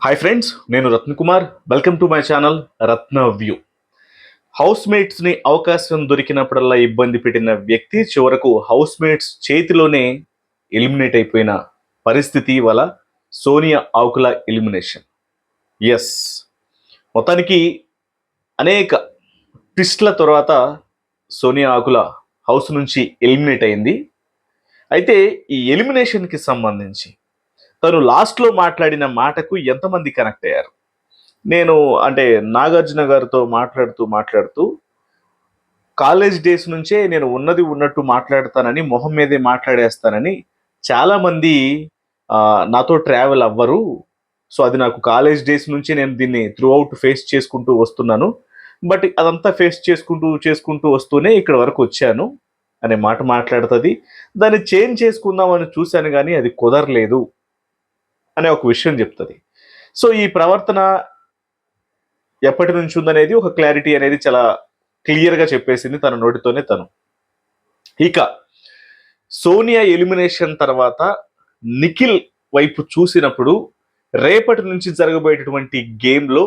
Hi friends నేను Ratna Kumar. Welcome to my channel Ratna view house మేట్స్ని అవకాశం దొరికినప్పుడల్లా ఇబ్బంది పెట్టిన వ్యక్తి చివరకు హౌస్ మేట్స్ చేతిలోనే ఎలిమినేట్ అయిపోయిన పరిస్థితి వల్ల సోనియా ఆకుల ఎలిమినేషన్ ఎస్ మొత్తానికి అనేక ట్విస్ట్ల తర్వాత సోనియా ఆకుల హౌస్ నుంచి ఎలిమినేట్ అయింది. అయితే ఈ ఎలిమినేషన్కి సంబంధించి తను లాస్ట్లో మాట్లాడిన మాటకు ఎంతమంది కనెక్ట్ అయ్యారు? నేను అంటే నాగార్జున గారితో మాట్లాడుతూ మాట్లాడుతూ కాలేజ్ డేస్ నుంచే నేను ఉన్నది ఉన్నట్టు మాట్లాడతానని మొహం మీదే మాట్లాడేస్తానని చాలామంది నాతో ట్రావెల్ అవ్వరు. సో అది నాకు కాలేజ్ డేస్ నుంచి నేను దీన్ని త్రూ అవుట్ ఫేస్ చేసుకుంటూ వస్తున్నాను. బట్ అదంతా ఫేస్ చేసుకుంటూ చేసుకుంటూ వస్తూనే ఇక్కడ వరకు వచ్చాను అనే మాట మాట్లాడుతుంది. దాన్ని చేంజ్ చేసుకుందామని చూశాను కానీ అది కుదరలేదు. అనే ఒక విషయం చెప్తుంది. సో ఈ ప్రవర్తన ఎప్పటి నుంచి ఉందనేది ఒక క్లారిటీ అనేది చాలా క్లియర్గా చెప్పేసింది తన నోటితోనే తను. ఇక సోనియా ఎలిమినేషన్ తర్వాత నిఖిల్ వైపు చూసినప్పుడు రేపటి నుంచి జరగబోయేటటువంటి గేమ్లో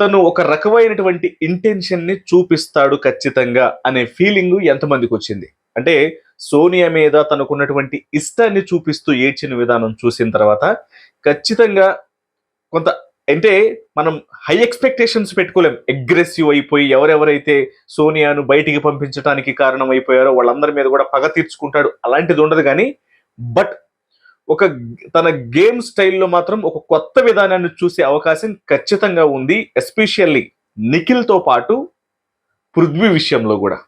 తను ఒక రకమైనటువంటి ఇంటెన్షన్ని చూపిస్తాడు ఖచ్చితంగా అనే ఫీలింగ్ ఎంతమందికి వచ్చింది అంటే సోనియా మీద తనకున్నటువంటి ఇష్టాన్ని చూపిస్తూ ఏడ్చిన విధానం చూసిన తర్వాత ఖచ్చితంగా కొంత అంటే మనం హై ఎక్స్పెక్టేషన్స్ పెట్టుకోలేం. అగ్రెసివ్ అయిపోయి ఎవరెవరైతే సోనియాను బయటికి పంపించడానికి కారణం అయిపోయారో వాళ్ళందరి మీద కూడా పగ తీర్చుకుంటాడు. అలాంటిది ఉండదు కానీ బట్ ఒక తన గేమ్ స్టైల్లో మాత్రం ఒక కొత్త విధానాన్ని చూసే అవకాశం ఖచ్చితంగా ఉంది. ఎస్పెషల్లీ నిఖిల్తో పాటు పృథ్వీ విషయంలో కూడా.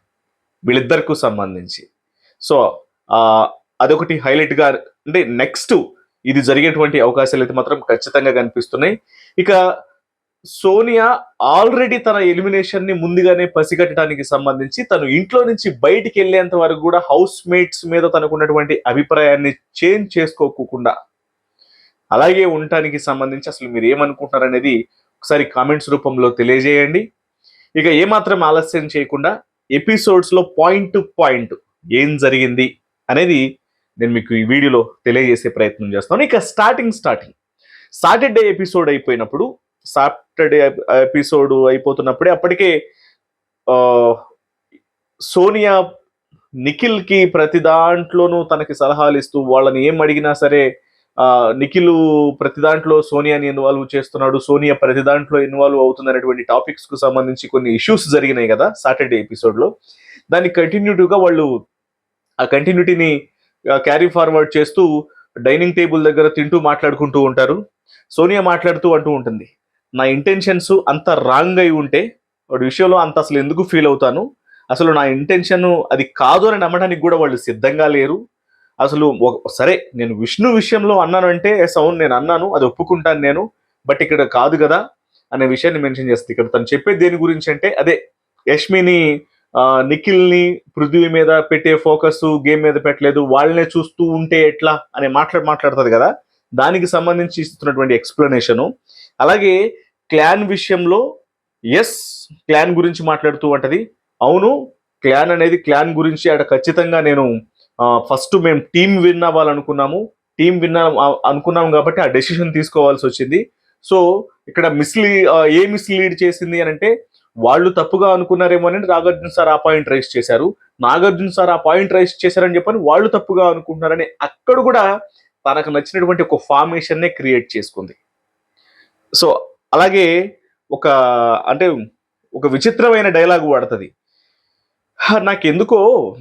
వీళ్ళిద్దరికి సంబంధించి. సో అదొకటి హైలైట్గా అంటే నెక్స్ట్ ఇది జరిగేటువంటి అవకాశాలు అయితే మాత్రం ఖచ్చితంగా కనిపిస్తున్నాయి. ఇక సోనియా ఆల్రెడీ తన ఎలిమినేషన్ని ముందుగానే పసిగట్టడానికి సంబంధించి తను ఇంట్లో నుంచి బయటికి వెళ్ళేంత వరకు కూడా హౌస్ మేట్స్ మీద తనకున్నటువంటి అభిప్రాయాన్ని చేంజ్ చేసుకోకుండా అలాగే ఉండటానికి సంబంధించి అసలు మీరు ఏమనుకుంటున్నారు అనేది ఒకసారి కామెంట్స్ రూపంలో తెలియజేయండి. ఇక ఏమాత్రం ఆలస్యం చేయకుండా ఎపిసోడ్స్లో పాయింట్ టు పాయింట్ ఏం జరిగింది అనేది నేను మీకు ఈ వీడియోలో తెలియజేసే ప్రయత్నం చేస్తాను. ఇక స్టార్టింగ్ స్టార్టింగ్ సాటర్డే ఎపిసోడ్ అయిపోయినప్పుడు సాటర్డే ఎపిసోడ్ అయిపోతున్నప్పుడే అప్పటికే సోనియా నిఖిల్కి ప్రతి దాంట్లోనూ తనకి సలహాలు ఇస్తూ వాళ్ళని ఏం అడిగినా సరే నిఖిల్ ప్రతి దాంట్లో సోనియాని ఇన్వాల్వ్ చేస్తున్నాడు సోనియా ప్రతి దాంట్లో ఇన్వాల్వ్ అవుతుంది అనేటువంటి సంబంధించి కొన్ని ఇష్యూస్ జరిగినాయి కదా సాటర్డే ఎపిసోడ్లో దాన్ని కంటిన్యూటివ్గా వాళ్ళు ఆ కంటిన్యూటీని క్యారీ ఫార్వర్డ్ చేస్తూ డైనింగ్ టేబుల్ దగ్గర తింటూ మాట్లాడుకుంటూ ఉంటారు. సోనియా మాట్లాడుతూ అంటూ ఉంటుంది నా ఇంటెన్షన్స్ అంత రాంగ్ అయి ఉంటే వాడి విషయంలో అంత అసలు ఎందుకు ఫీల్ అవుతాను? అసలు నా ఇంటెన్షన్ అది కాదు అని నమ్మడానికి కూడా వాళ్ళు సిద్ధంగా లేరు. అసలు సరే నేను విష్ణు విషయంలో అన్నాను అంటే సౌండ్ నేను అన్నాను అది ఒప్పుకుంటాను నేను బట్ ఇక్కడ కాదు కదా అనే విషయాన్ని మెన్షన్ చేస్తుంది. ఇక్కడ తను చెప్పేది దేని గురించి అంటే అదే యష్మిని నిఖిల్ని పృథ్వీ మీద పెట్టే ఫోకస్ గేమ్ మీద పెట్టలేదు వాళ్ళనే చూస్తూ ఉంటే ఎట్లా అనే మాట్లాడి మాట్లాడుతుంది కదా? దానికి సంబంధించి ఇస్తున్నటువంటి ఎక్స్ప్లెనేషను. అలాగే క్లాన్ విషయంలో ఎస్ క్లాన్ గురించి మాట్లాడుతూ ఉంటది. అవును క్లాన్ అనేది క్లాన్ గురించి అక్కడ ఖచ్చితంగా నేను ఫస్ట్ మేము టీం విన్ అవ్వాలనుకున్నాము. టీం విన్ అనుకున్నాం కాబట్టి ఆ డెసిషన్ తీసుకోవాల్సి వచ్చింది. సో ఇక్కడ మిస్లీ ఏ మిస్లీడ్ చేసింది అని అంటే వాళ్ళు తప్పుగా అనుకున్నారేమో అని నాగార్జున సార్ ఆ పాయింట్ రైస్ చేశారు. నాగార్జున సార్ ఆ పాయింట్ రైస్ చేశారని చెప్పని వాళ్ళు తప్పుగా అనుకుంటున్నారని అక్కడ కూడా తనకు నచ్చినటువంటి ఒక ఫార్మేషన్నే క్రియేట్ చేసుకుంది. సో అలాగే ఒక అంటే ఒక విచిత్రమైన డైలాగ్ వాడుతుంది. నాకెందుకో?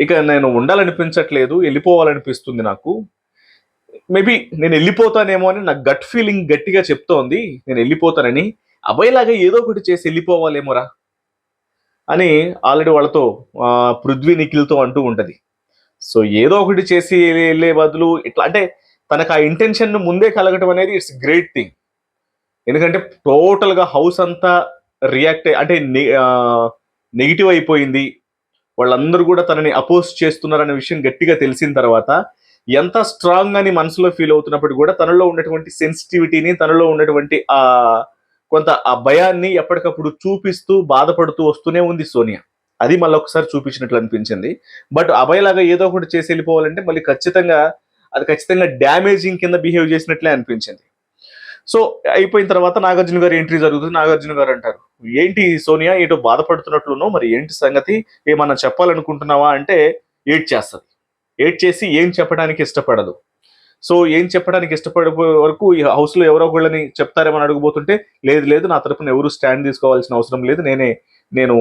ఇక నేను ఉండాలనిపించట్లేదు వెళ్ళిపోవాలనిపిస్తుంది నాకు. మేబీ నేను వెళ్ళిపోతానేమో అని నాకు గట్ ఫీలింగ్ గట్టిగా చెప్తోంది. నేను వెళ్ళిపోతానని అబ్బాయిలాగా ఏదో ఒకటి చేసి వెళ్ళిపోవాలేమోరా అని ఆల్రెడీ వాళ్ళతో పృథ్వీ నిఖిల్తో అంటూ ఉంటుంది. సో ఏదో ఒకటి చేసి వెళ్ళే బదులు ఇట్లా అంటే తనకు ఆ ఇంటెన్షన్ ముందే కలగటం అనేది ఇట్స్ గ్రేట్ థింగ్. ఎందుకంటే టోటల్గా హౌస్ అంతా రియాక్ట్ అంటే నెగిటివ్ అయిపోయింది. వాళ్ళందరూ కూడా తనని అపోజ్ చేస్తున్నారనే విషయం గట్టిగా తెలిసిన తర్వాత ఎంత స్ట్రాంగ్ అని మనసులో ఫీల్ అవుతున్నప్పుడు కూడా తనలో ఉన్నటువంటి సెన్సిటివిటీని తనలో ఉన్నటువంటి ఆ కొంత ఆ భయాన్ని ఎప్పటికప్పుడు చూపిస్తూ బాధపడుతూ వస్తూనే ఉంది సోనియా. అది మళ్ళీ ఒకసారి చూపించినట్లు అనిపించింది. బట్ అభయలాగా ఏదో ఒకటి చేసి వెళ్ళిపోవాలంటే మళ్ళీ ఖచ్చితంగా అది ఖచ్చితంగా డ్యామేజింగ్ కింద బిహేవ్ చేసినట్లే అనిపించింది. సో అయిపోయిన తర్వాత నాగార్జున గారు ఎంట్రీ జరుగుతుంది. నాగార్జున గారు అంటారు ఏంటి సోనియా ఏటో బాధపడుతున్నట్లునో మరి ఏంటి సంగతి? ఏమన్నా చెప్పాలనుకుంటున్నావా? అంటే ఏడ్ చేస్తుంది ఏడ్ చేసి ఏం చెప్పడానికి ఇష్టపడదు. సో ఏం చెప్పడానికి ఇష్టపడే వరకు ఈ హౌస్లో ఎవరో ఒకళ్ళని చెప్తారేమని అడగబోతుంటే లేదు లేదు నా తరపున ఎవరు స్టాండ్ తీసుకోవాల్సిన అవసరం లేదు నేనే నేను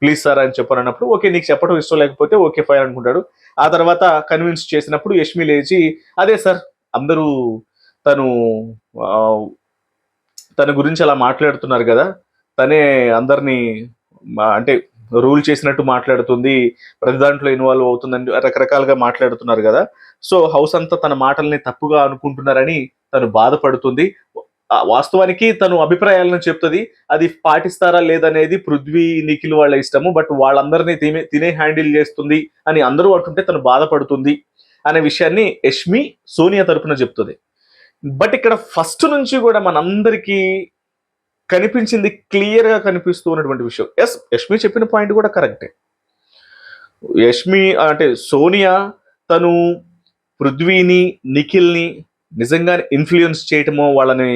ప్లీజ్ సార్ అని చెప్పానన్నప్పుడు ఓకే నీకు చెప్పడం ఇష్టం లేకపోతే ఓకే ఫైన్ అనుకుంటాడు. ఆ తర్వాత కన్విన్స్ చేసినప్పుడు యష్మి లేచి అదే సార్ అందరూ తను తన గురించి అలా మాట్లాడుతున్నారు కదా తనే అందరినీ అంటే రూల్ చేసినట్టు మాట్లాడుతుంది ప్రతి దాంట్లో ఇన్వాల్వ్ అవుతుందని రకరకాలుగా మాట్లాడుతున్నారు కదా. సో హౌస్ అంతా తన మాటల్ని తప్పుగా అనుకుంటున్నారని తను బాధపడుతుంది. వాస్తవానికి తను అభిప్రాయాలను చెప్తుంది అది పాటిస్తారా లేదనేది పృథ్వీ నిఖిల్ వాళ్ళ ఇష్టము బట్ వాళ్ళందరినీ తినే తినే హ్యాండిల్ చేస్తుంది అని అందరూ అంటుంటే తను బాధపడుతుంది అనే విషయాన్ని యష్మి సోనియా తరపున చెప్తుంది. బట్ ఇక్కడ ఫస్ట్ నుంచి కూడా మనందరికీ కనిపించింది క్లియర్గా కనిపిస్తూ ఉన్నటువంటి విషయం. ఎస్ యష్మి చెప్పిన పాయింట్ కూడా కరెక్టే యష్మి అంటే సోనియా తను పృథ్వీని నిఖిల్ని నిజంగానే ఇన్ఫ్లుయెన్స్ చేయటమో వాళ్ళని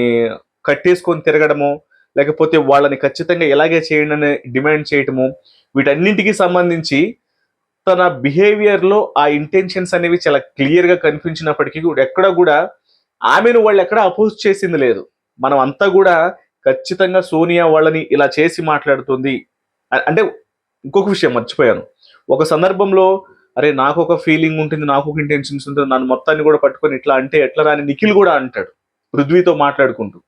కట్టేసుకొని తిరగడమో లేకపోతే వాళ్ళని ఖచ్చితంగా ఎలాగే చేయండి అని డిమాండ్ చేయటము వీటన్నింటికి సంబంధించి తన బిహేవియర్లో ఆ ఇంటెన్షన్స్ అనేవి చాలా క్లియర్గా కనిపించినప్పటికీ కూడా ఎక్కడ కూడా ఆమెను వాళ్ళు ఎక్కడ అపోజ్ చేసింది లేదు. మనం అంతా కూడా ఖచ్చితంగా సోనియా వాళ్ళని ఇలా చేసి మాట్లాడుతుంది. అంటే ఇంకొక విషయం మర్చిపోయాను. ఒక సందర్భంలో అరే నాకు ఒక ఫీలింగ్ ఉంటుంది నాకు ఒక ఇంటెన్షన్స్ ఉంటుంది నన్ను మొత్తాన్ని కూడా పట్టుకొని ఇట్లా అంటే ఎట్లా రాని నిఖిల్ కూడా అంటాడు. పృథ్వీతో మాట్లాడుకుంటూ.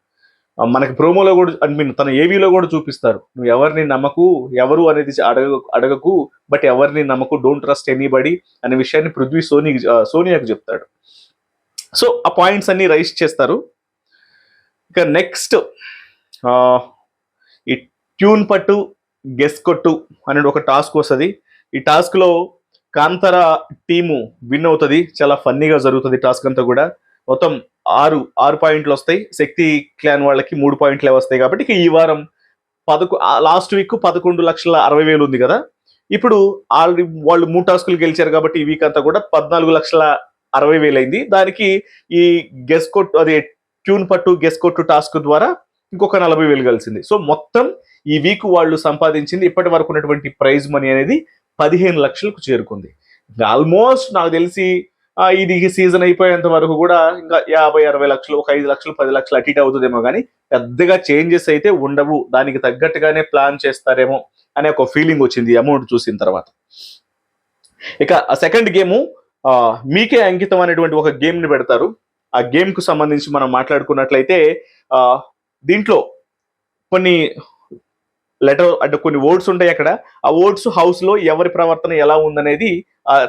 మనకి ప్రోమోలో కూడా ఐ మీన్ తన ఏవీలో కూడా చూపిస్తారు. నువ్వు ఎవరిని నమ్మకు ఎవరు అనేది అడగ అడగకు బట్ ఎవరిని నమ్మకు డోంట్ ట్రస్ట్ ఎనీబడి అనే విషయాన్ని పృథ్వీ సోని సోనియాకు చెప్తాడు. సో ఆ పాయింట్స్ అన్ని రైస్ చేస్తారు. ఇక నెక్స్ట్ ఈ ట్యూన్ పట్టు గెస్ కొట్టు అనేది ఒక టాస్క్ వస్తుంది. ఈ టాస్క్లో కాంతర టీము విన్ అవుతుంది. చాలా ఫన్నీగా జరుగుతుంది టాస్క్ అంతా కూడా. మొత్తం ఆరు ఆరు పాయింట్లు వస్తాయి. శక్తి క్లాన్ వాళ్ళకి మూడు పాయింట్లే వస్తాయి కాబట్టి ఈ వారం పదకొ లాస్ట్ వీక్ పదకొండు లక్షల అరవై వేలు ఉంది కదా. ఇప్పుడు ఆల్రెడీ వాళ్ళు మూడు టాస్కులు గెలిచారు కాబట్టి ఈ వీక్ అంతా కూడా పద్నాలుగు లక్షల అరవై వేలు అయింది దానికి ఈ గెస్ కొట్టు అదే ట్యూన్ పట్టు గెస్ కొట్టు టాస్క్ ద్వారా ఇంకొక నలభై వేలు కలిసింది. సో మొత్తం ఈ వీక్ వాళ్ళు సంపాదించింది ఇప్పటి వరకు ఉన్నటువంటి ప్రైజ్ మనీ అనేది పదిహేను లక్షలకు చేరుకుంది. ఆల్మోస్ట్ నాకు తెలిసి ఇది సీజన్ అయిపోయేంత వరకు కూడా ఇంకా యాభై అరవై లక్షలు ఒక ఐదు లక్షలు పది లక్షలు అటు ఇటు అవుతుందేమో కానీ పెద్దగా చేంజెస్ అయితే ఉండవు. దానికి తగ్గట్టుగానే ప్లాన్ చేస్తారేమో అనే ఒక ఫీలింగ్ వచ్చింది అమౌంట్ చూసిన తర్వాత. ఇక సెకండ్ గేము మీకే అంకితం అనేటువంటి ఒక గేమ్ని పెడతారు. ఆ గేమ్కు సంబంధించి మనం మాట్లాడుకున్నట్లయితే దీంట్లో కొన్ని లెటర్ అంటే కొన్ని ఓట్స్ ఉంటాయి అక్కడ. ఆ ఓట్స్ హౌస్లో ఎవరి ప్రవర్తన ఎలా ఉందనేది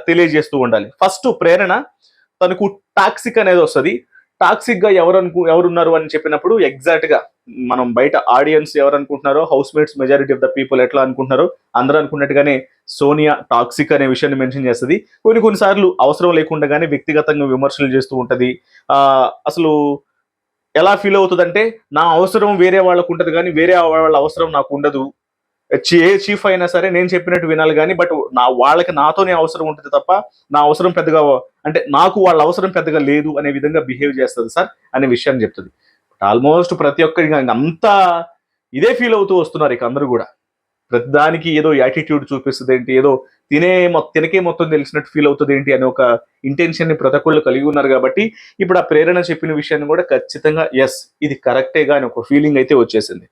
తెలియజేస్తూ ఉండాలి. ఫస్ట్ ప్రేరణ తనకు టాక్సిక్ అనేది వస్తుంది. టాక్సిక్గా ఎవరు అనుకు ఎవరున్నారు అని చెప్పినప్పుడు ఎగ్జాక్ట్గా మనం బయట ఆడియన్స్ ఎవరు అనుకుంటున్నారో house mates majority of the people ఎట్లా అనుకుంటున్నారో అందరూ అనుకున్నట్టుగానే సోనియా టాక్సిక్ అనే విషయాన్ని మెన్షన్ చేస్తుంది. కొన్ని కొన్నిసార్లు అవసరం లేకుండానే వ్యక్తిగతంగా విమర్శలు చేస్తూ ఉంటుంది. అసలు ఎలా ఫీల్ అవుతుందంటే నా అవసరం వేరే వాళ్ళకు ఉంటుంది కానీ వేరే వాళ్ళ అవసరం నాకు ఉండదు. చీ- ఏ చీఫ్ అయినా సరే నేను చెప్పినట్టు వినాలి కానీ బట్ నా వాళ్ళకి నాతోనే అవసరం ఉంటుంది తప్ప నా అవసరం పెద్దగా అంటే నాకు వాళ్ళ అవసరం పెద్దగా లేదు అనే విధంగా బిహేవ్ చేస్తుంది సార్ అనే విషయాన్ని చెప్తుంది. ఆల్మోస్ట్ ప్రతి ఒక్కరికి అంతా ఇదే ఫీల్ అవుతూ వస్తున్నారు ఇక అందరూ కూడా. ప్రతి దానికి ఏదో యాటిట్యూడ్ చూపిస్తుంది ఏంటి? ఏదో తినే తినకే మొత్తం తెలిసినట్టు ఫీల్ అవుతుంది ఏంటి అనే ఒక ఇంటెన్షన్ని ప్రతి ఒక్కళ్ళు కలిగి ఉన్నారు కాబట్టి ఇప్పుడు ఆ ప్రేరణ చెప్పిన విషయాన్ని కూడా ఖచ్చితంగా ఎస్ ఇది కరెక్టేగా అని ఒక ఫీలింగ్ అయితే వచ్చేసింది.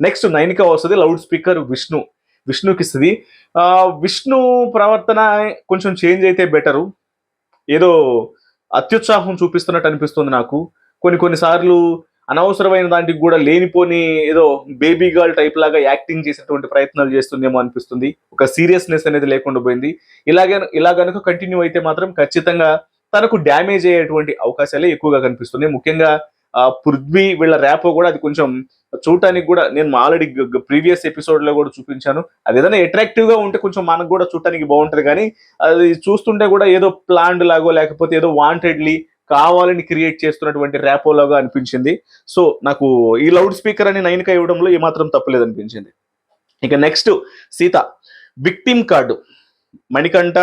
నెక్స్ట్ నైన్క వస్తుంది లౌడ్ స్పీకర్ విష్ణు. విష్ణుకి ఇస్తుంది. విష్ణు ప్రవర్తన కొంచెం చేంజ్ అయితే బెటరు ఏదో అత్యుత్సాహం చూపిస్తున్నట్టు అనిపిస్తుంది నాకు. కొన్ని కొన్నిసార్లు అనవసరమైన దానికి కూడా లేనిపోని ఏదో బేబీ గర్ల్ టైప్ లాగా యాక్టింగ్ చేసేటువంటి ప్రయత్నాలు చేస్తుందేమో అనిపిస్తుంది. ఒక సీరియస్నెస్ అనేది లేకుండా పోయింది. ఇలాగే ఇలా కనుక కంటిన్యూ అయితే మాత్రం ఖచ్చితంగా తనకు డ్యామేజ్ అయ్యేటువంటి అవకాశాలే ఎక్కువగా కనిపిస్తున్నాయి. ముఖ్యంగా పృథ్వీ వీళ్ళ ర్యాపో కూడా అది కొంచెం చూడటానికి కూడా నేను ఆల్రెడీ ప్రీవియస్ ఎపిసోడ్లో కూడా చూపించాను. అది ఏదైనా అట్రాక్టివ్గా ఉంటే కొంచెం మనకు కూడా చూడటానికి బాగుంటది. కానీ అది చూస్తుంటే కూడా ఏదో ప్లాండ్ లాగో లేకపోతే ఏదో వాంటెడ్లీ కావాలని క్రియేట్ చేస్తున్నటువంటి ర్యాపోలాగా అనిపించింది. సో నాకు ఈ లౌడ్ స్పీకర్ అని నైన్కా ఇవ్వడంలో ఏమాత్రం తప్పలేదు అనిపించింది. ఇక next Sita victim card. Manikanta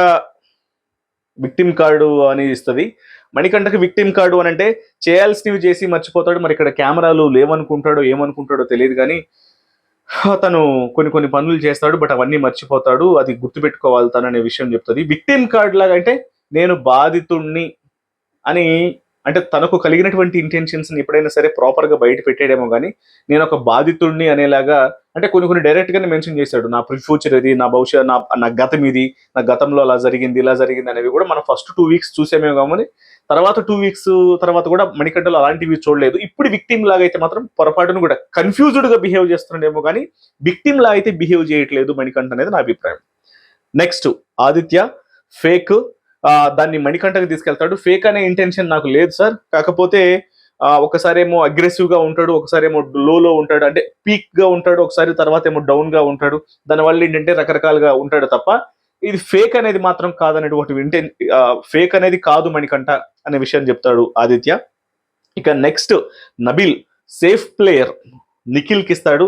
victim card అని ఇస్తుంది. మణికంఠకి విక్టిమ్ కార్డు అని అంటే చేయాల్సినవి చేసి మర్చిపోతాడు. మరి ఇక్కడ కెమెరాలు లేవనుకుంటాడో ఏమనుకుంటాడో తెలియదు కానీ తను కొన్ని కొన్ని పనులు చేస్తాడు బట్ అవన్నీ మర్చిపోతాడు. అది గుర్తుపెట్టుకోవాలి తను అనే విషయం చెప్తుంది. విక్టిమ్ కార్డ్ లాగా అంటే నేను బాధితుణ్ణి అని అంటే తనకు కలిగినటువంటి ఇంటెన్షన్స్ని ఎప్పుడైనా సరే ప్రాపర్గా బయట పెట్టాడేమో కానీ నేను ఒక బాధితుడిని అనేలాగా అంటే కొన్ని కొన్ని డైరెక్ట్గానే మెన్షన్ చేశాడు. నా ఫ్యూచర్ ఇది నా భవిష్యత్ నా నా గతం ఇది నా గతంలో అలా జరిగింది ఇలా జరిగింది అనేవి కూడా మనం ఫస్ట్ టూ వీక్స్ చూసామేమో కానీ తర్వాత టూ వీక్స్ తర్వాత కూడా మణికంఠలో అలాంటివి చూడలేదు. ఇప్పుడు విక్టిమ్ లాగా అయితే మాత్రం పొరపాటును కూడా కన్ఫ్యూజ్డ్గా బిహేవ్ చేస్తున్నాడేమో కానీ విక్టిమ్ లాగా అయితే బిహేవ్ చేయట్లేదు మణికంఠ అనేది నా అభిప్రాయం. నెక్స్ట్ ఆదిత్య ఫేక్ దాన్ని మణికంఠకి తీసుకెళ్తాడు. ఫేక్ అనే ఇంటెన్షన్ నాకు లేదు సార్ కాకపోతే ఒకసారి ఒకసారేమో అగ్రెసివ్గా ఉంటాడు ఒకసారేమో లోలో ఉంటాడు. అంటే పీక్గా ఉంటాడు ఒకసారి తర్వాత ఏమో డౌన్గా ఉంటాడు. దానివల్ల ఏంటంటే రకరకాలుగా ఉంటాడు తప్ప ఇది ఫేక్ అనేది మాత్రం కాదనేటువంటి ఇంటెన్ ఫేక్ అనేది కాదు మణికంఠ అనే విషయం చెప్తాడు ఆదిత్య. ఇక నెక్స్ట్ నబిల్ సేఫ్ ప్లేయర్ నిఖిల్కి ఇస్తాడు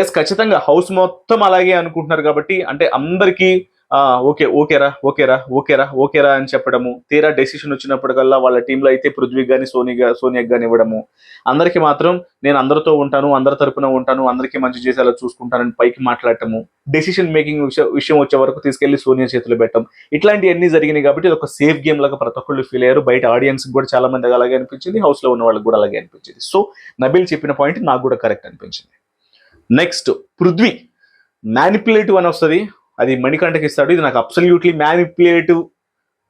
ఎస్ ఖచ్చితంగా హౌస్ మొత్తం అలాగే అనుకుంటున్నారు కాబట్టి అంటే అందరికీ ఓకే ఓకేరా ఓకేరా ఓకేరా ఓకేరా అని చెప్పడము. తీరా డెసిషన్ వచ్చినప్పటికల్లా వాళ్ళ టీంలో అయితే పృథ్వీ కానీ సోనిగా సోనియాకి కానీ ఇవ్వడము. అందరికి మాత్రం నేను అందరితో ఉంటాను అందరి తరపున ఉంటాను అందరికీ మంచి చేసేలా చూసుకుంటానని పైకి మాట్లాడటము. డెసిషన్ మేకింగ్ విషయం వచ్చే వరకు తీసుకెళ్ళి సోనియా చేతులు పెట్టడం ఇట్లాంటివన్నీ జరిగినాయి కాబట్టి ఇది ఒక సేఫ్ గేమ్ లాగా ప్రతి ఒక్కళ్ళు ఫీల్ అయ్యారు. బయట ఆడియన్స్ కూడా చాలా మంది అలాగే అనిపించింది. హౌస్లో ఉన్న వాళ్ళకి కూడా అలాగే అనిపించింది. సో నబిల్ చెప్పిన పాయింట్ నాకు కూడా కరెక్ట్ అనిపించింది. నెక్స్ట్ పృథ్వీ. మ్యానిపులేటివ్ అని వస్తుంది. అది మణికంఠకి ఇస్తాడు. ఇది నాకు అబ్సల్యూట్లీ మ్యానిపులేటివ్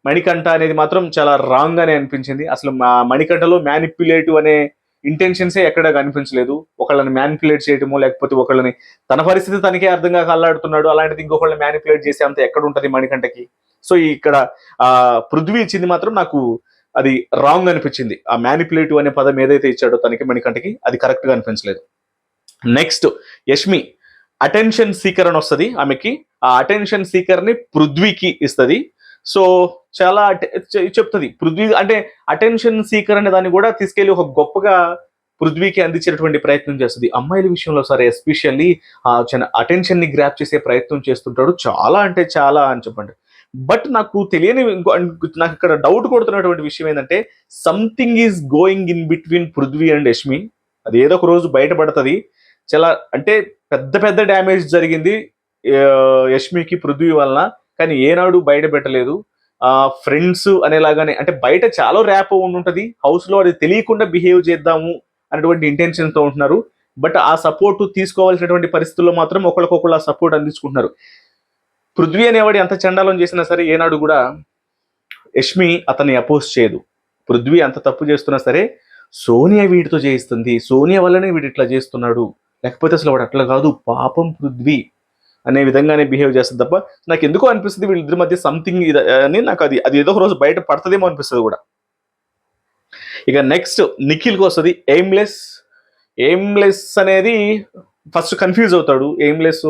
మణికంఠ అనేది మాత్రం చాలా రాంగ్ అని అనిపించింది. అసలు మా మణికంఠలో మ్యానిపులేటివ్ అనే ఇంటెన్షన్సే ఎక్కడ కనిపించలేదు. ఒకళ్ళని మ్యానిపులేట్ చేయటమో లేకపోతే ఒకళ్ళని తన పరిస్థితి తనకే అర్థంగా కల్లాడుతున్నాడు అలాంటిది ఇంకొకళ్ళని మ్యానిపులేట్ చేసే అంత ఎక్కడ ఉంటుంది మణికంఠకి. సో ఇక్కడ ఆ పృథ్వీ ఇచ్చింది మాత్రం నాకు అది రాంగ్ అనిపించింది. ఆ మ్యానిపులేటివ్ అనే పదం ఏదైతే ఇచ్చాడో తనకి మణికంఠకి అది కరెక్ట్గా అనిపించలేదు. నెక్స్ట్ యష్మి. అటెన్షన్ సీకర్ అని వస్తుంది ఆమెకి. ఆ అటెన్షన్ సీకర్ని పృథ్వీకి ఇస్తుంది. సో చాలా అటె- చెప్తుంది. పృథ్వీ అంటే అటెన్షన్ సీకర్ అనే దాన్ని కూడా తీసుకెళ్ళి ఒక గొప్పగా పృథ్వీకి అందించేటువంటి ప్రయత్నం చేస్తుంది. అమ్మాయిల విషయంలో సరే ఎస్పెషల్లీ ఆ చిన్న అటెన్షన్ని గ్రాప్ చేసే ప్రయత్నం చేస్తుంటాడు. చాలా అంటే చాలా అని చెప్పండి. బట్ నాకు తెలియని నాకు ఇక్కడ డౌట్ కొడుతున్నటువంటి విషయం ఏంటంటే something is going in between Prithvi and Yashmi. అది ఏదో ఒక రోజు బయటపడుతుంది. చాలా అంటే పెద్ద పెద్ద డ్యామేజ్ జరిగింది. యష్మికి పృథ్వీ వలన కానీ ఏనాడు బయట పెట్టలేదు. ఫ్రెండ్స్ అనేలాగానే అంటే బయట చాలా ర్యాప్ ఉండుంటది. హౌస్లో అది తెలియకుండా బిహేవ్ చేద్దాము అనేటువంటి ఇంటెన్షన్తో ఉంటున్నారు. బట్ ఆ సపోర్ట్ తీసుకోవాల్సినటువంటి పరిస్థితుల్లో మాత్రం ఒకరికొకరు ఆ సపోర్ట్ అందించుకుంటున్నారు. పృథ్వీ అనేవాడు ఎంత చండాలం చేసినా సరే ఏనాడు కూడా యష్మి అతన్ని అపోజ్ చేయదు. పృథ్వీ అంత తప్పు చేస్తున్నా సరే సోనియా వీడితో చేయిస్తుంది. సోనియా వల్లనే వీడు ఇట్లా చేస్తున్నాడు. లేకపోతే అసలు వాడు అట్లా కాదు. పాపం పృథ్వీ. అనే విధంగానే బిహేవ్ చేస్తుంది తప్ప నాకు ఎందుకో అనిపిస్తుంది వీళ్ళిద్దరి మధ్య సంథింగ్ అని నాకు అది అది ఏదో ఒక రోజు బయట పడుతుందేమో అనిపిస్తుంది కూడా. ఇక నెక్స్ట్ నిఖిల్కి వస్తుంది ఎయిమ్లెస్ ఎయిమ్లెస్ అనేది ఫస్ట్ కన్ఫ్యూజ్ అవుతాడు. ఎయిమ్లెస్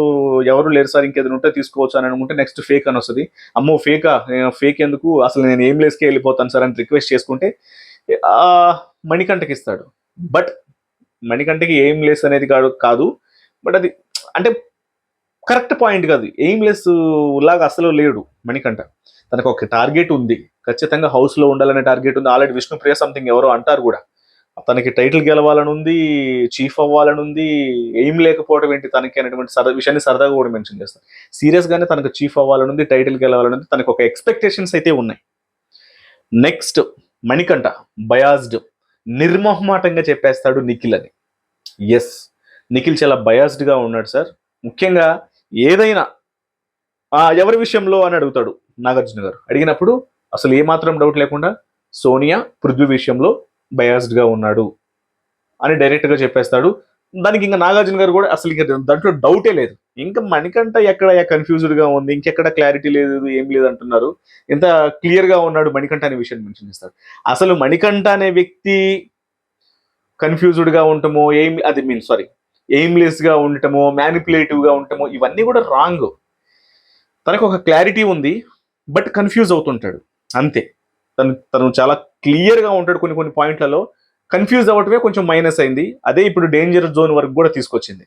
ఎవరు లేరు సార్ ఇంకేదైనా ఉంటే తీసుకోవచ్చు అని అనుకుంటే నెక్స్ట్ ఫేక్ అని వస్తుంది. అమ్మో ఫేకా ఫేక్ ఎందుకు? అసలు నేను ఎయిమ్లెస్కే వెళ్ళిపోతాను సార్ అని రిక్వెస్ట్ చేసుకుంటే మణికంఠకి ఇస్తాడు. బట్ మణికంఠకి ఎయిమ్లెస్ అనేది కాదు కాదు. బట్ అది అంటే కరెక్ట్ పాయింట్ కాదు. ఎయిమ్లెస్ లాగా అసలు లేడు మణికంఠ. తనకు ఒక టార్గెట్ ఉంది. ఖచ్చితంగా హౌస్లో ఉండాలనే టార్గెట్ ఉంది. ఆల్రెడీ విష్ణుప్రియ సంథింగ్ ఎవరో అంటారు కూడా. తనకి టైటిల్ గెలవాలని ఉంది చీఫ్ అవ్వాలని ఉంది ఎయిమ్ లేకపోవడం ఏంటి తనకి అనేటువంటి సరదా విషయాన్ని సరదాగా కూడా మెన్షన్ చేస్తాను సీరియస్గానే తనకు చీఫ్ అవ్వాలని ఉంది టైటిల్ గెలవాలని ఉంది తనకు ఒక ఎక్స్పెక్టేషన్స్ అయితే ఉన్నాయి. నెక్స్ట్ మణికంఠ బయాస్డ్ నిర్మోహమాటంగా చెప్పేస్తాడు నిఖిల్ అని. ఎస్ నిఖిల్ చాలా బయాస్డ్గా ఉన్నాడు సార్. ముఖ్యంగా ఏదైనా ఎవరి విషయంలో? అని అడుగుతాడు నాగార్జున గారు. అడిగినప్పుడు అసలు ఏమాత్రం డౌట్ లేకుండా సోనియా పృథ్వీ విషయంలో బయాస్డ్గా ఉన్నాడు అని డైరెక్ట్గా చెప్పేస్తాడు. దానికి ఇంకా నాగార్జున గారు కూడా అసలు ఇంకా దాంట్లో డౌటే లేదు. ఇంకా మణికంఠ ఎక్కడ కన్ఫ్యూజ్డ్గా ఉంది ఇంకెక్కడ క్లారిటీ లేదు ఏం లేదు అంటున్నారు. ఎంత క్లియర్గా ఉన్నాడు మణికంఠ అనే విషయాన్ని మెన్షన్ చేస్తాడు అసలు మణికంఠ అనే వ్యక్తి కన్ఫ్యూజ్డ్గా ఉండటమో ఏం అది మీన్ సారీ ఎయిమ్లెస్గా ఉండటము మ్యానిపులేటివ్గా ఉండటము ఇవన్నీ కూడా రాంగ్ తనకు ఒక క్లారిటీ ఉంది బట్ కన్ఫ్యూజ్ అవుతుంటాడు. అంతే. తను తను చాలా క్లియర్గా ఉంటాడు కొన్ని కొన్ని పాయింట్లలో. కన్ఫ్యూజ్ అవ్వటమే కొంచెం మైనస్ అయింది. అదే ఇప్పుడు డేంజర్ జోన్ వరకు కూడా తీసుకొచ్చింది.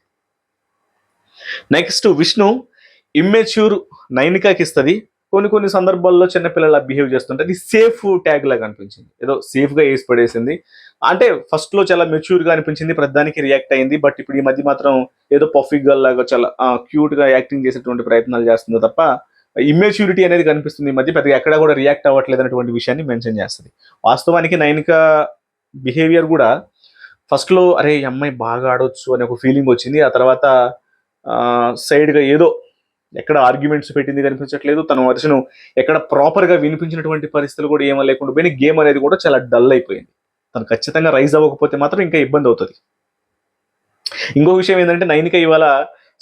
నెక్స్ట్ విష్ణు ఇమ్మెచ్యూర్ నైనికాకి ఇస్తుంది. కొన్ని కొన్ని సందర్భాల్లో చిన్నపిల్లల బిహేవ్ చేస్తుంటే అది సేఫ్ ట్యాగ్ లాగా అనిపించింది. ఏదో సేఫ్గా వేసి పడేసింది. అంటే ఫస్ట్లో చాలా మెచ్యూర్గా అనిపించింది ప్రతిదానికి రియాక్ట్ అయింది. బట్ ఇప్పుడు ఈ మధ్య మాత్రం ఏదో పఫీ గర్ల్ లాగా చాలా క్యూట్గా యాక్టింగ్ చేసేటువంటి ప్రయత్నాలు చేస్తుంది తప్ప ఇమ్మెచ్యూరిటీ అనేది కనిపిస్తుంది ఈ మధ్య. పెద్దగా ఎక్కడ కూడా రియాక్ట్ అవ్వట్లేదు అనేటువంటి విషయాన్ని మెన్షన్ చేస్తుంది. వాస్తవానికి నైనిక బిహేవియర్ కూడా ఫస్ట్లో అరే ఈ అమ్మాయి బాగా ఆడొచ్చు అనే ఒక ఫీలింగ్ వచ్చింది. ఆ తర్వాత సైడ్గా ఏదో ఎక్కడ ఆర్గ్యుమెంట్స్ పెట్టింది కనిపించట్లేదు. తన వర్షను ఎక్కడ ప్రాపర్గా వినిపించినటువంటి పరిస్థితులు కూడా ఏమో లేకుండా పోయిన గేమ్ అనేది కూడా చాలా డల్ అయిపోయింది. తను ఖచ్చితంగా రైజ్ అవ్వకపోతే మాత్రం ఇంకా ఇబ్బంది అవుతుంది. ఇంకో విషయం ఏంటంటే నైనిక ఇవాళ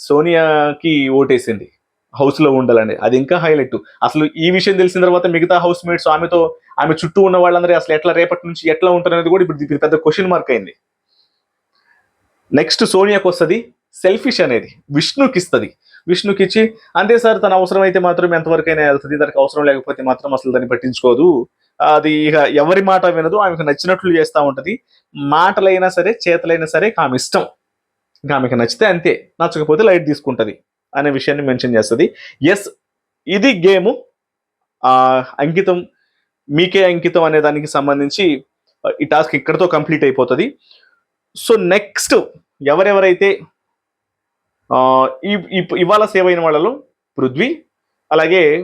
సోనియాకి ఓటేసింది. హౌస్లో ఉండాలని. అది ఇంకా హైలైట్. అసలు ఈ విషయం తెలిసిన తర్వాత మిగతా హౌస్ మేట్స్ ఆమెతో ఆమె చుట్టూ ఉన్న వాళ్ళందరూ అసలు ఎట్లా రేపటి నుంచి ఎట్లా ఉంటారు అనేది కూడా ఇప్పుడు పెద్ద క్వశ్చన్ మార్క్ అయింది. నెక్స్ట్ సోనియాకి వస్తుంది సెల్ఫిష్ అనేది. విష్ణుకి ఇస్తుంది. విష్ణుకి ఇచ్చి అంతే సార్ తన అవసరం అయితే మాత్రం ఎంతవరకైనా వెళ్తుంది. దానికి అవసరం లేకపోతే మాత్రం అసలు దాన్ని పట్టించుకోదు. అది ఇక ఎవరి మాట వినదు ఆమెకు నచ్చినట్లు చేస్తూ ఉంటుంది. మాటలైనా సరే చేతలైనా సరే ఆమె ఇష్టం. ఇంకా ఆమెకు నచ్చితే అంతే నచ్చకపోతే లైట్ తీసుకుంటుంది అనే విషయాన్ని మెన్షన్ చేస్తుంది. ఎస్ ఇది గేము. అంకితం మీకే అంకితం అనే దానికి సంబంధించి ఈ టాస్క్ ఇక్కడతో కంప్లీట్ అయిపోతుంది. సో నెక్స్ట్ ఎవరెవరైతే ఈ ఈ- ఇవాళ సేవ్ అయిన వాళ్ళలో పృథ్వీ అలాగే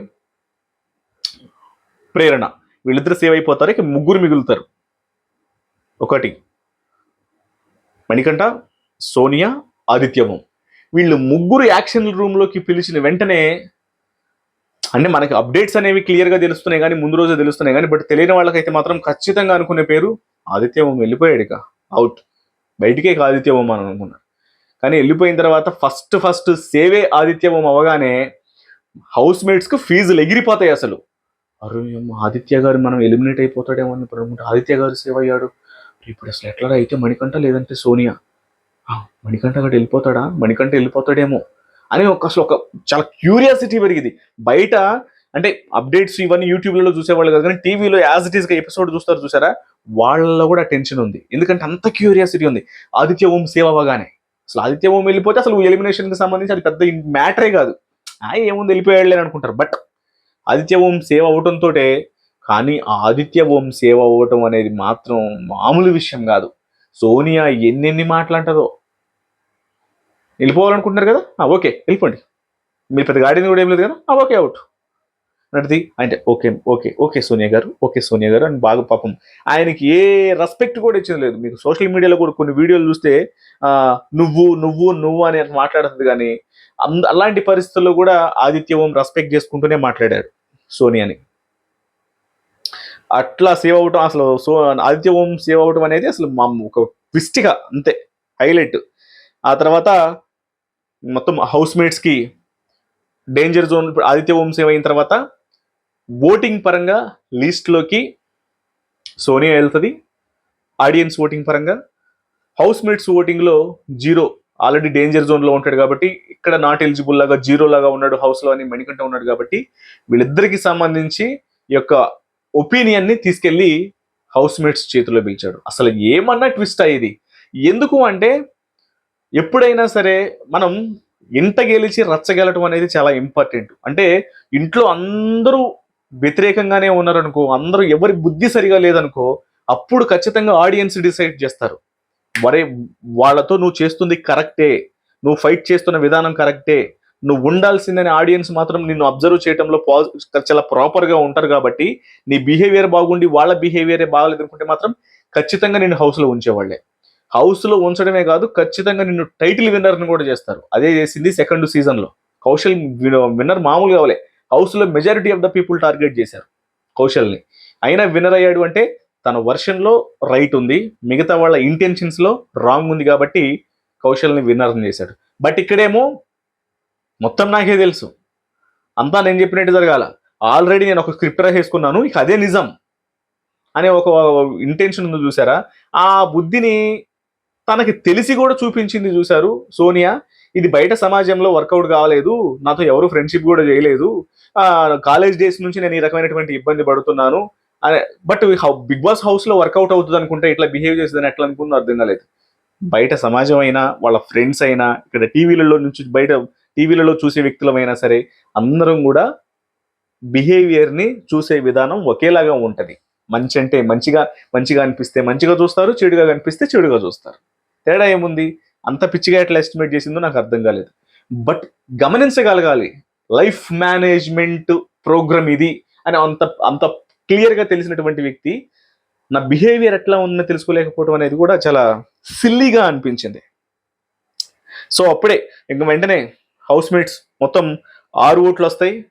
ప్రేరణ. వీళ్ళిద్దరు సేవ్ అయిపోతారు ఇక ముగ్గురు మిగులుతారు. ఒకటి మణికంఠ సోనియా ఆదిత్యము. వీళ్ళు ముగ్గురు యాక్షన్ రూమ్లోకి పిలిచిన వెంటనే అంటే మనకి అప్డేట్స్ అనేవి క్లియర్గా తెలుస్తున్నాయి కానీ ముందు రోజే తెలుస్తున్నాయి కానీ బట్ తెలియని వాళ్ళకైతే మాత్రం ఖచ్చితంగా అనుకునే పేరు ఆదిత్యవం వెళ్ళిపోయాడు ఇక. అవుట్ బయటికే ఇక ఆదిత్యవం అని అనుకున్నారు. కానీ వెళ్ళిపోయిన తర్వాత ఫస్ట్ ఫస్ట్ సేవే ఆదిత్యవం అవగానే హౌస్ మేట్స్కి ఫీజులు ఎగిరిపోతాయి అసలు. అరే ఆదిత్య గారు మనం ఎలిమినేట్ అయిపోతాడేమో అని ఇప్పుడు అనుకుంటే. ఆదిత్య గారు సేవ్ అయ్యాడు. ఇప్పుడు అసలు ఎట్లా అయితే మణికంఠ లేదంటే సోనియా. ఆ, మణికంఠ గడు వెళ్ళిపోతాడా? మణికంఠ వెళ్ళిపోతాడేమో. అని ఒక అసలు ఒక చాలా క్యూరియాసిటీ పెరిగింది. బయట అంటే అప్డేట్స్ ఇవన్నీ యూట్యూబ్లలో చూసేవాళ్ళు కాదు కానీ టీవీలో యాజ్ ఇట్ ఈస్గా ఎపిసోడ్ చూస్తారు చూసారా? వాళ్ళలో కూడా టెన్షన్ ఉంది. ఎందుకంటే అంత క్యూరియాసిటీ ఉంది. ఆదిత్య ఓం సేవ్ అవ్వగానే. అసలు ఆదిత్య ఓం వెళ్ళిపోతే అసలు ఎలిమినేషన్కి సంబంధించి అది పెద్ద మ్యాటరే కాదు. ఏముంది వెళ్ళిపోయాడులే అనుకుంటారు. బట్ ఆదిత్య ఓం సేవ్ అవటంతో కానీ ఆ ఆదిత్య ఓం సేవ్ అవ్వటం అనేది మాత్రం మామూలు విషయం కాదు. సోనియా ఎన్నెన్ని మాట్లాంటదో. వెళ్ళిపోవాలనుకుంటున్నారు కదా? ఓకే వెళ్ళిపోండి. మీరు పెద్ద గాడిని కూడా ఏం లేదు కదా? Okay out. నడిది అంటే ఓకే ఓకే ఓకే సోనియా గారు ఓకే సోనియా గారు అని బాగా పాపం. ఆయనకి ఏ రెస్పెక్ట్ కూడా ఇచ్చింది లేదు. మీకు సోషల్ మీడియాలో కూడా కొన్ని వీడియోలు చూస్తే నువ్వు నువ్వు నువ్వు అని మాట్లాడుతుంది కానీ అంద అలాంటి పరిస్థితుల్లో కూడా ఆదిత్య ఓం రెస్పెక్ట్ చేసుకుంటూనే మాట్లాడాడు సోనియాని. అట్లా సేవ్ అవటం అసలు సో ఆదిత్య ఓం సేవ్ అవటం అనేది అసలు మా ఒక ట్విస్ట్గా అంతే హైలైట్ ఆ తర్వాత మొత్తం house మేట్స్కి danger zone Aditya Om save అయిన తర్వాత ఓటింగ్ పరంగా లీస్ట్లోకి సోనియా వెళ్తుంది. ఆడియన్స్ ఓటింగ్ పరంగా. హౌస్ మేట్స్ ఓటింగ్లో జీరో. ఆల్రెడీ డేంజర్ జోన్లో ఉంటాడు కాబట్టి ఇక్కడ నాట్ ఎలిజిబుల్ లాగా జీరో లాగా ఉన్నాడు హౌస్లో అని మణికంఠ ఉన్నాడు కాబట్టి వీళ్ళిద్దరికి సంబంధించి ఈ యొక్క ఒపీనియన్ని తీసుకెళ్ళి హౌస్ మేట్స్ చేతిలో పిలిచాడు. అసలు ఏమన్నా ట్విస్ట్ అయ్యేది? ఎందుకు అంటే ఎప్పుడైనా సరే మనం ఇంట గెలిచి రచ్చగలటం అనేది చాలా ఇంపార్టెంట్. అంటే ఇంట్లో అందరూ వ్యతిరేకంగానే ఉన్నారనుకో అందరూ ఎవరి బుద్ధి సరిగా లేదనుకో అప్పుడు ఖచ్చితంగా ఆడియన్స్ డిసైడ్ చేస్తారు. వరే వాళ్ళతో నువ్వు చేస్తుంది కరెక్టే నువ్వు ఫైట్ చేస్తున్న విధానం కరెక్టే నువ్వు ఉండాల్సిందని ఆడియన్స్ మాత్రం నిన్ను అబ్జర్వ్ చేయడంలో చాలా ప్రాపర్గా ఉంటారు కాబట్టి నీ బిహేవియర్ బాగుండి వాళ్ళ బిహేవియరే బాగలేదు అనుకుంటే మాత్రం ఖచ్చితంగా నిన్ను హౌస్లో ఉంచేవాళ్ళే హౌస్లో ఉంచడమే కాదు ఖచ్చితంగా నిన్ను టైటిల్ విన్నర్ని కూడా చేస్తారు. అదే చేసింది సెకండ్ సీజన్లో కౌశల్ విన్నర్ మామూలు కావలే హౌస్లో majority of the people target చేశారు కౌశల్ని. అయినా విన్నర్ అయ్యాడు అంటే తన వర్షన్లో రైట్ ఉంది మిగతా వాళ్ళ ఇంటెన్షన్స్లో రాంగ్ ఉంది కాబట్టి కౌశల్ని విన్నర్ చేశాడు. బట్ ఇక్కడేమో మొత్తం నాకే తెలుసు. అంతా నేను చెప్పినట్టు జరగాల. ఆల్రెడీ నేను ఒక స్క్రిప్ట్ రాసేసుకున్నాను ఇక అదే నిజం అనే ఒక ఇంటెన్షన్ ఉంది చూసారా? ఆ బుద్ధిని తనకి తెలిసి కూడా చూపించింది చూశారు సోనియా. ఇది బయట సమాజంలో వర్కౌట్ కావలేదు నాతో ఎవరు ఫ్రెండ్షిప్ కూడా చేయలేదు. కాలేజ్ డేస్ నుంచి నేను ఈ రకమైనటువంటి ఇబ్బంది పడుతున్నాను. అనే బట్ బిగ్ బాస్ హౌస్లో వర్కౌట్ అవుతుంది అనుకుంటే ఇట్లా బిహేవ్ చేసేదని ఎట్లా అనుకుందో అర్థం కాలేదు. బయట సమాజం అయినా వాళ్ళ ఫ్రెండ్స్ అయినా ఇక్కడ టీవీలలో నుంచి బయట టీవీలలో చూసే వ్యక్తులమైనా సరే అందరం కూడా బిహేవియర్ని చూసే విధానం ఒకేలాగా ఉంటుంది. మంచి అంటే మంచిగా మంచిగా అనిపిస్తే మంచిగా చూస్తారు చెడుగా కనిపిస్తే చెడుగా చూస్తారు. తేడా ఏముంది? అంత పిచ్చిగా ఎట్లా ఎస్టిమేట్ చేసిందో నాకు అర్థం కాలేదు. బట్ గమనించగలగాలి. లైఫ్ మేనేజ్మెంట్ ప్రోగ్రామ్ ఇది అని అంత అంత క్లియర్గా తెలిసినటువంటి వ్యక్తి నా బిహేవియర్ ఎట్లా ఉందని తెలుసుకోలేకపోవడం అనేది కూడా చాలా సిల్లీగా అనిపించింది. సో అప్పుడే ఇంక వెంటనే హౌస్ మేట్స్ మొత్తం ఆరు ఓట్లు వస్తాయి.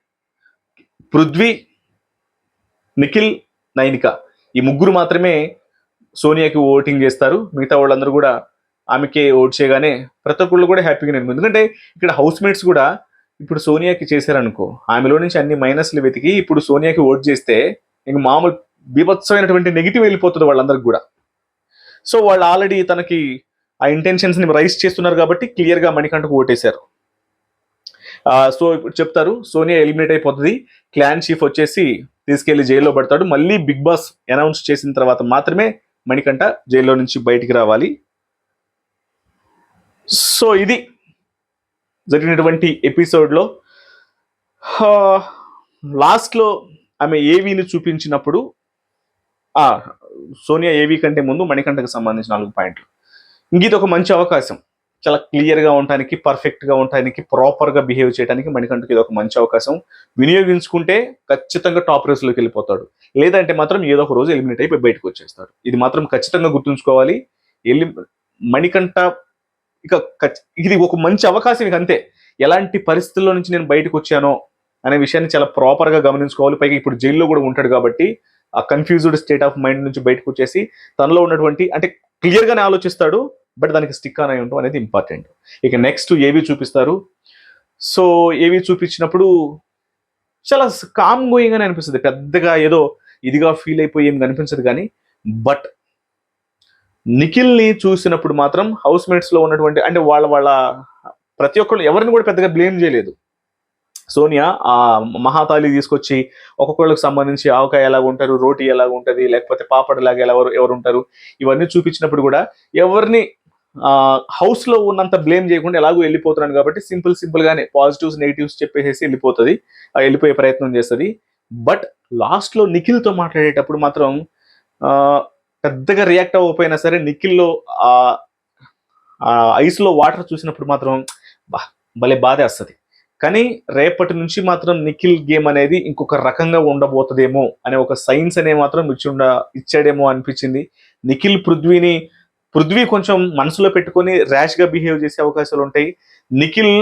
పృథ్వీ నిఖిల్ నైనిక ఈ ముగ్గురు మాత్రమే సోనియాకి ఓటింగ్ చేస్తారు. మిగతా వాళ్ళందరూ కూడా ఆమెకే ఓట్ చేయగానే ప్రతి ఒక్కళ్ళు కూడా హ్యాపీగా నేను ఎందుకంటే ఇక్కడ హౌస్ మేట్స్ కూడా ఇప్పుడు సోనియాకి చేశారనుకో ఆమెలో నుంచి అన్ని మైనస్లు వెతికి ఇప్పుడు సోనియాకి ఓట్ చేస్తే ఇంక మామూలు బీభత్సమైనటువంటి నెగిటివ్ వెళ్ళిపోతుంది వాళ్ళందరికి కూడా. సో వాళ్ళు ఆల్రెడీ తనకి ఆ ఇంటెన్షన్స్ని రైస్ చేస్తున్నారు కాబట్టి క్లియర్గా మణికంఠకు ఓటేశారు. సో ఇప్పుడు చెప్తారు సోనియా ఎలిమినేట్ అయిపోతుంది క్లాన్ చీఫ్ వచ్చేసి తీసుకెళ్ళి జైల్లో పడతాడు మళ్ళీ బిగ్ బాస్ అనౌన్స్ చేసిన తర్వాత మాత్రమే మణికంఠ జైల్లో నుంచి బయటికి రావాలి. సో ఇది జరిగినటువంటి ఎపిసోడ్లో. లాస్ట్లో ఆమె ఏవీని చూపించినప్పుడు సోనియా ఏవీ కంటే ముందు మణికంఠకు సంబంధించిన నాలుగు పాయింట్లు. ఇంక ఒక మంచి అవకాశం. చాలా క్లియర్గా ఉండటానికి పర్ఫెక్ట్గా ఉండటానికి ప్రాపర్గా బిహేవ్ చేయడానికి మణికంఠకి ఇది ఒక మంచి అవకాశం. వినియోగించుకుంటే ఖచ్చితంగా టాప్ రేస్లోకి వెళ్ళిపోతాడు. లేదంటే మాత్రం ఏదో ఒక రోజు ఎలిమినేట్ అయిపోయి బయటకు వచ్చేస్తాడు. ఇది మాత్రం ఖచ్చితంగా గుర్తుంచుకోవాలి. ఎలి మణికంఠ ఇక ఇది ఒక మంచి అవకాశం ఇక అంతే. ఎలాంటి పరిస్థితుల్లో నుంచి నేను బయటకు వచ్చానో అనే విషయాన్ని చాలా ప్రాపర్గా గమనించుకోవాలి. పైగా ఇప్పుడు జైల్లో కూడా ఉంటాడు కాబట్టి ఆ కన్ఫ్యూజ్డ్ స్టేట్ ఆఫ్ మైండ్ నుంచి బయటకు వచ్చేసి తనలో ఉన్నటువంటి అంటే క్లియర్గానే ఆలోచిస్తాడు బట్ దానికి స్టిక్ ఆన్ అయి ఉండడం అనేది ఇంపార్టెంట్ ఇక నెక్స్ట్ ఏవి చూపిస్తారు? సో ఏవి చూపించినప్పుడు చాలా కామ్ గోయింగ్ అని అనిపిస్తుంది. పెద్దగా ఏదో ఇదిగా ఫీల్ అయిపోయి ఏం కనిపించదు కానీ బట్ నిఖిల్ని చూసినప్పుడు మాత్రం హౌస్ మేట్స్లో ఉన్నటువంటి అంటే వాళ్ళ వాళ్ళ ప్రతి ఒక్కళ్ళు ఎవరిని కూడా పెద్దగా బ్లేమ్ చేయలేదు. సోనియా ఆ మహాతాళి తీసుకొచ్చి ఒక్కొక్కళ్ళకి సంబంధించి ఆవకాయ ఎలా ఉంటారు రోటీ ఎలా ఉంటుంది లేకపోతే పాపడలాగా ఎలా ఎవరు ఉంటారు ఇవన్నీ చూపించినప్పుడు కూడా ఎవరిని హౌస్లో ఉన్నంత బ్లేమ్ చేయకుండా ఎలాగో వెళ్ళిపోతున్నాను కాబట్టి సింపుల్ సింపుల్ గానే పాజిటివ్స్ నెగిటివ్స్ చెప్పేసి వెళ్ళిపోతుంది వెళ్ళిపోయే ప్రయత్నం చేస్తుంది. బట్ లాస్ట్లో నిఖిల్తో మాట్లాడేటప్పుడు మాత్రం పెద్దగా రియాక్ట్ అవ్వకపోయినా సరే నిఖిల్లో ఆ ఐస్లో వాటర్ చూసినప్పుడు మాత్రం బా భలే బాధేస్తుంది కానీ రేపటి నుంచి మాత్రం నిఖిల్ గేమ్ అనేది ఇంకొక రకంగా ఉండబోతుందేమో అనే ఒక సైన్స్ అనే మాత్రం ఇచ్చిండ ఇచ్చాడేమో అనిపించింది. నిఖిల్ పృథ్వీని పృథ్వీ కొంచెం మనసులో పెట్టుకొని ర్యాష్గా బిహేవ్ చేసే అవకాశాలు ఉంటాయి నిఖిల్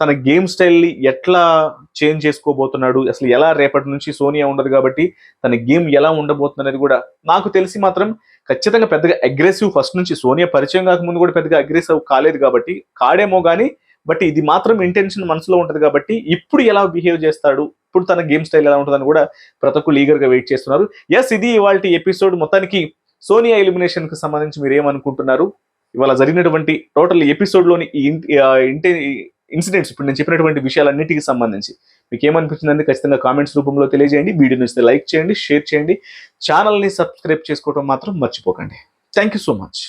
తన గేమ్ స్టైల్ని ఎట్లా చేంజ్ చేసుకోబోతున్నాడు అసలు ఎలా రేపటి నుంచి సోనియా ఉండదు కాబట్టి తన గేమ్ ఎలా ఉండబోతుంది అనేది కూడా నాకు తెలిసి మాత్రం ఖచ్చితంగా పెద్దగా అగ్రెసివ్ ఫస్ట్ నుంచి సోనియా పరిచయం కాకముందు కూడా పెద్దగా అగ్రెసివ్ కాలేదు కాబట్టి కాడేమో కానీ బట్ ఇది మాత్రం ఇంటెన్షన్ మనసులో ఉంటుంది కాబట్టి ఇప్పుడు ఎలా బిహేవ్ చేస్తాడు ఇప్పుడు తన గేమ్ స్టైల్ ఎలా ఉంటుందని కూడా ప్రతి ఒక్కరు eager వెయిట్ చేస్తున్నారు. ఎస్ ఇది ఇవాళ ఎపిసోడ్ మొత్తానికి సోనియా ఎలిమినేషన్కి సంబంధించి మీరు ఏమనుకుంటున్నారు ఇవాళ జరిగినటువంటి టోటల్ ఎపిసోడ్లోని ఇంటి ఇన్సిడెంట్స్. ఇప్పుడు నేను చెప్పినటువంటి విషయాలన్నిటికి సంబంధించి మీకు ఏమనిపించిందని ఖచ్చితంగా కామెంట్స్ రూపంలో తెలియజేయండి. వీడియో నచ్చితే లైక్ చేయండి షేర్ చేయండి. ఛానల్ని సబ్స్క్రైబ్ చేసుకోవడం మాత్రం మర్చిపోకండి. Thank you so much.